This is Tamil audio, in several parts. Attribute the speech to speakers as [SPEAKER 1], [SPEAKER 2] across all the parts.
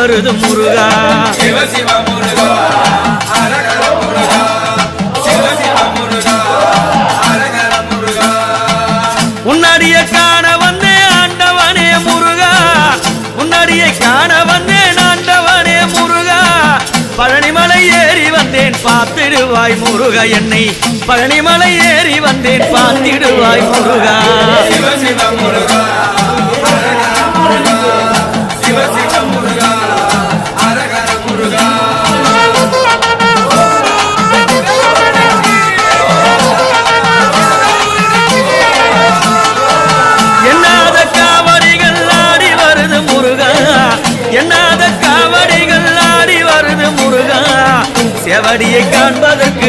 [SPEAKER 1] வருது முருகா. உன்னடிய காண வந்தே ஆண்டவனே முருகா. உன்னடிய காண வந்தேன் ஆண்டவனே முருகா. பழனிமலை ஏறி வந்தேன் பார்த்திடுவாய் முருகா என்னை. பழனிமலை ஏறி வந்தேன் பார்த்திடுவாய் முருகா.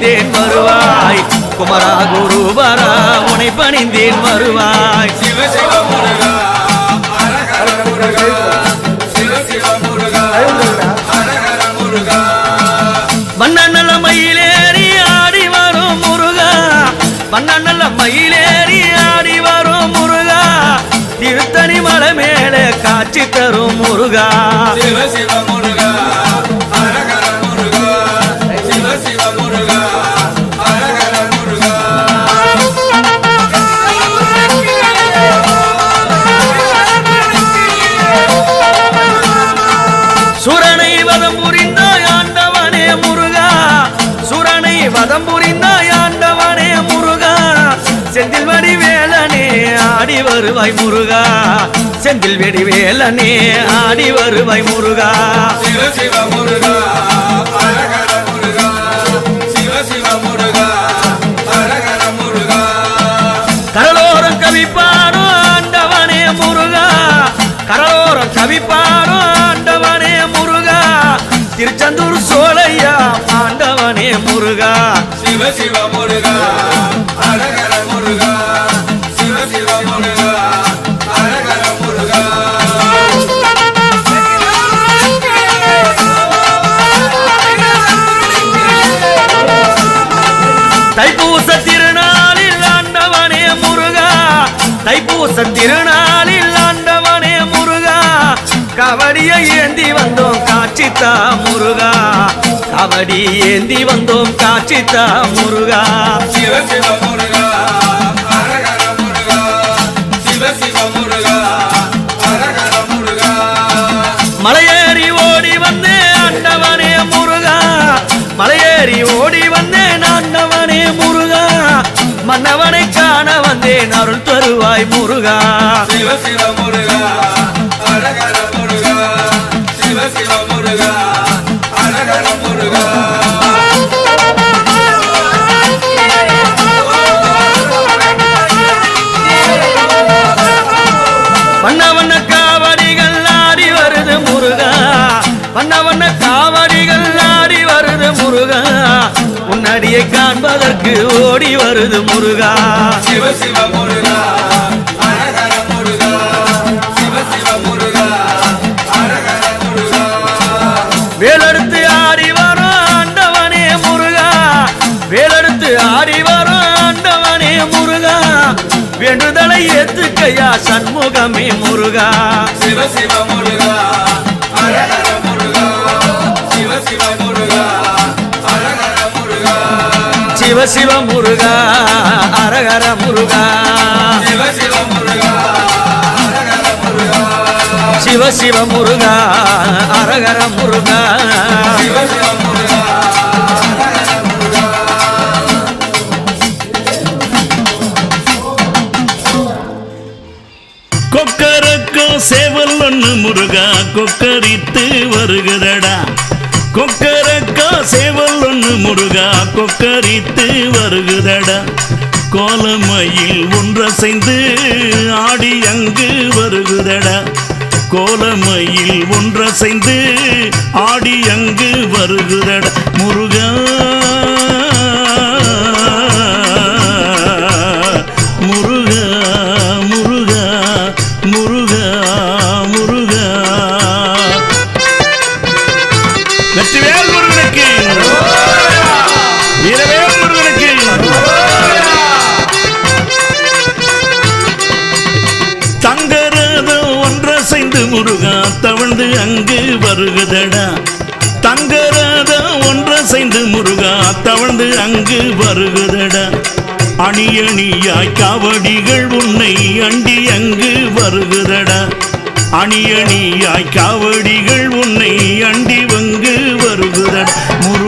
[SPEAKER 1] பணிந்தேன் வருவாய் குமரா குருவரா உனை பணிந்தேன் வருவாய்
[SPEAKER 2] வண்ண
[SPEAKER 1] நல்ல மயிலேறி ஆடி வரும் முருகா. வண்ண நல்ல மயிலேறி ஆடி வரும் முருகா. திருத்தணி மலை மேலே காட்சி தரும் முருகா. வருவாய் முருகா. செந்தில் வெடி வேலனே ஆடி வருவாய் முருகா. கடலோரம் கவிப்பானோ ஆண்டவனே முருகா. கடலோரம் கவிப்பானோ ஆண்டவனே முருகா. திருச்செந்தூர் சோலையா ஆண்டவனே முருகா.
[SPEAKER 2] சிவ சிவ
[SPEAKER 1] தைப்பூச திருநாளில் ஆண்டவனே முருகா. தைப்பூச திருநாளில் ஆண்டவனே முருகா. கபடியை ஏந்தி வந்தோம் காட்சித்தா முருகா. கபடி ஏந்தி வந்தோம் காட்சித்தா முருகா.
[SPEAKER 2] சிவ சிவ முருகா.
[SPEAKER 1] தருவாய் முருகா.
[SPEAKER 2] சிவ சிவ முருகா. அரகர முருகா. சிவ சிவ முருகா. அரகர முருகா.
[SPEAKER 1] வண்ண வண்ண காவடிகள் ஆடி வருது முருகா. வண்ண வண்ண காவடிகள் ஆடி வருது முருகா. உன்னடியை காண்பதற்கு ஓடி வருது முருகா.
[SPEAKER 2] சிவ சிவ முருகா.
[SPEAKER 1] வேண்டுதலை ஏத்துக்கையா? சண்முகமே முருகா.
[SPEAKER 2] சிவ சிவ முருகா. சிவ சிவ முருகா. அரகர முருகா.
[SPEAKER 1] சிவ சிவ முருகா.
[SPEAKER 2] சிவ சிவ முருகா. அரகர முருகா.
[SPEAKER 1] சிவ சிவ முருகா. முருகா
[SPEAKER 3] கொக்கரித்து வருகுதடா. கொக்கரக்கா சேவல் ஒன்று முருகா கொக்கரித்து வருகுதடா. கோலமையில் ஒன்றசைந்து ஆடி அங்கு வருகுதடா. கோலமையில் ஒன்றசைந்து ஆடி அங்கு வருகுதடா. முருகா அசைந்து முருகா தவழ்ந்து அங்கு வருகுதடா. தங்கராதா ஒன்றசைந்து முருகா தவழ்ந்து அங்கு வருகுதடா. அணி அணியாய் காவடிகள் உன்னை அண்டி அங்கு வருகுதடா. அணி அணியாய் காவடிகள் உன்னை அண்டி வங்கு வருகுதடா. முரு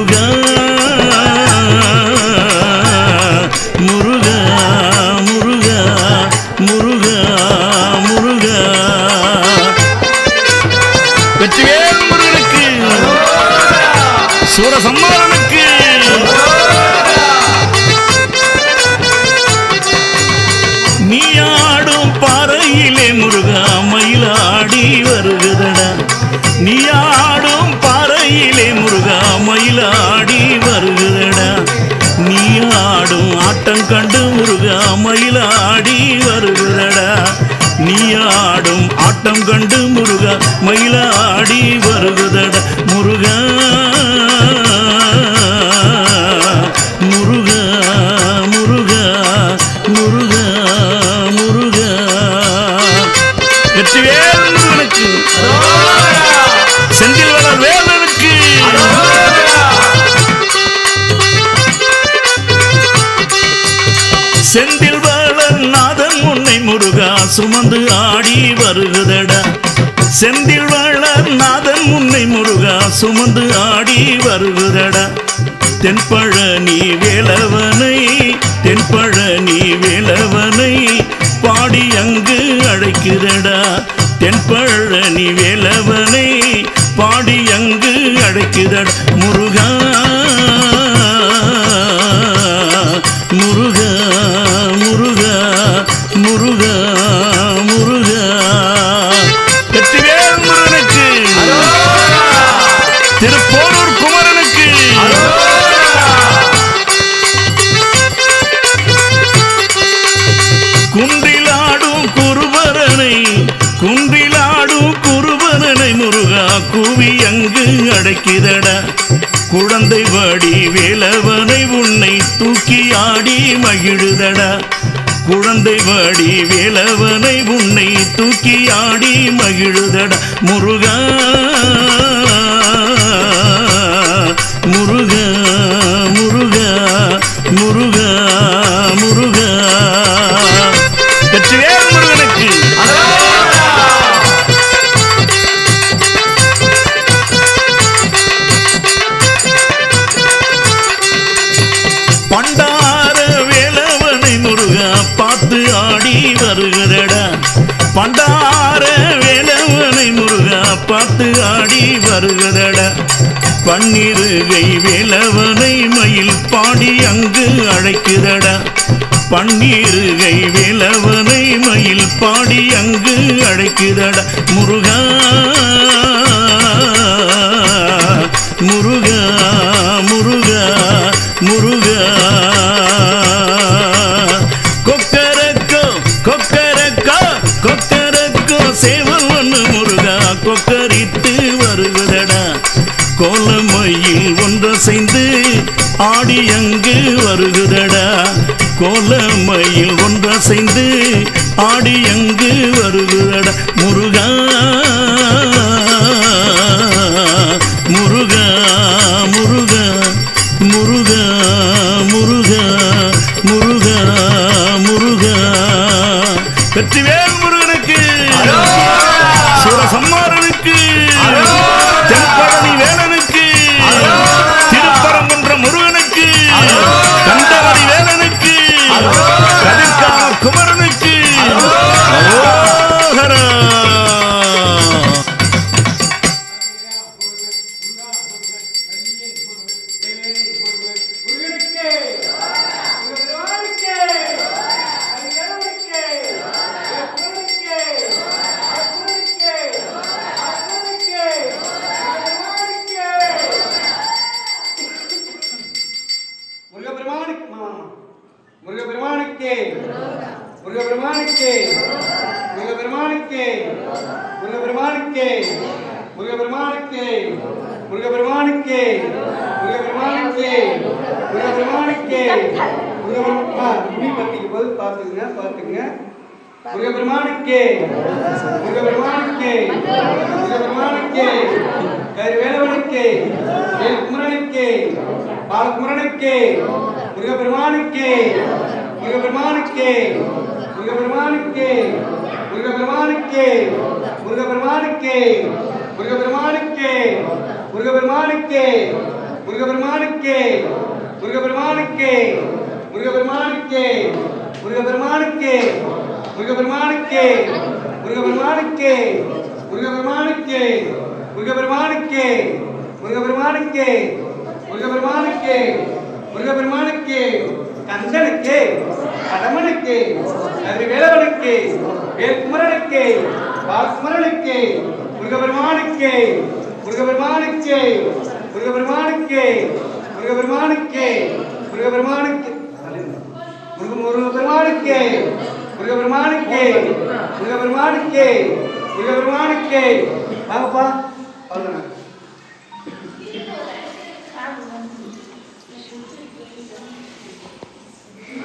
[SPEAKER 3] கண்டு முருகா மயிலாடி வருவதட முருகா. முருகா முருகா முருகா முருகா. வெற்றிவேல் முருகனுக்கு செந்தில் வளர் வேலனுக்கு செந்தில் வளர் நாதன் உன்னை முருகா சுமந்து ஆடி செந்தில் வளர் நாதன் முன்னை முருகா சுமந்து ஆடி வருகிறடா தென்பழனி வேலவனை தென்பழனி வேலவனை பாடி அங்கு அழைக்கிறடா. தென்பழனி வேலவனை பாடி அங்கு அழைக்கிறடா. முருகா குழந்தை வாடி வேலவனை உன்னை தூக்கி ஆடி மகிழுதடா. குழந்தை வாடி வேலவனை உன்னை தூக்கி ஆடி மகிழுதடா. முருகா முருகா முருகா முருகா. பண்டார வேலவனை முருகா பார்த்து ஆடி வருகிறடா பன்னிருகை வேலவனை மயில் பாடி அங்கு அழைக்கிறடா பன்னீருகை வேலவனை மயில் பாடி அங்கு அழைக்கிறடா முருகா முருகா முருகா முருகா. கொக்கரித்து வருவதடா. கோலமையில் ஒன்று ஒன்றசைந்து ஆடி அங்கு வருகுதடா. ஒன்று ஒன்றசைந்து ஆடி அங்கு வருகுதடா. முருகா முருகா முருகா முருகா முருகா முருகா முருகா. வெற்றிவேல்
[SPEAKER 4] முருக பெருமானுக்கே முருக பெருமானுக்கே முருக பெருமானுக்கே முருக பெருமானுக்கே முருக பெருமானுக்கே முருக பெருமானுக்கே முருக பெருமானுக்கே முருக பெருமா துணி பத்திக்கும் போது பார்த்துக்குங்க பார்த்துக்குங்க. முருக பெருமானுக்கே முருக பெருமானுக்கே முருக பெருமானுக்கு கருவேலவனுக்கு வேல்குமரனுக்கு பாலகுமரனுக்கு முருக பெருமானுக்கு முருக பெருமானுக்கு முருக பெருமானுக்கு முருக பெருமானுக்கு முருக பெருமானுக்கு முருக பெருமானுக்கு முருக பெருமானுக்கு முருக பெருமானுக்கு முருக பெருமானுக்கு முருக பெருமானுக்கு முருக பெருமானுக்கு முருக பெருமானுக்கு முருக பெருமானுக்கு முருக பெருமானுக்கு முருக பெருமானுக்கு முருக பெருமானுக்கு முருக பெருமானுக்கு முருக பெருமானுக்கு கந்தனுக்கு கடமனுக்கு கதிர்வேலவனுக்கு வேல்குமரனுக்கு பால்குமரனுக்கு முருகபெருமானுக்கு முருகபெருமானுக்கு முருகபெருமானுக்கு முருகபெருமானுக்கு முருக முருகபெருமானுக்கு முருகபெருமானுக்கு முருகபெருமானுக்கு முருகபெருமானுக்கு. வாங்கப்பா முருக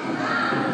[SPEAKER 4] Yeah.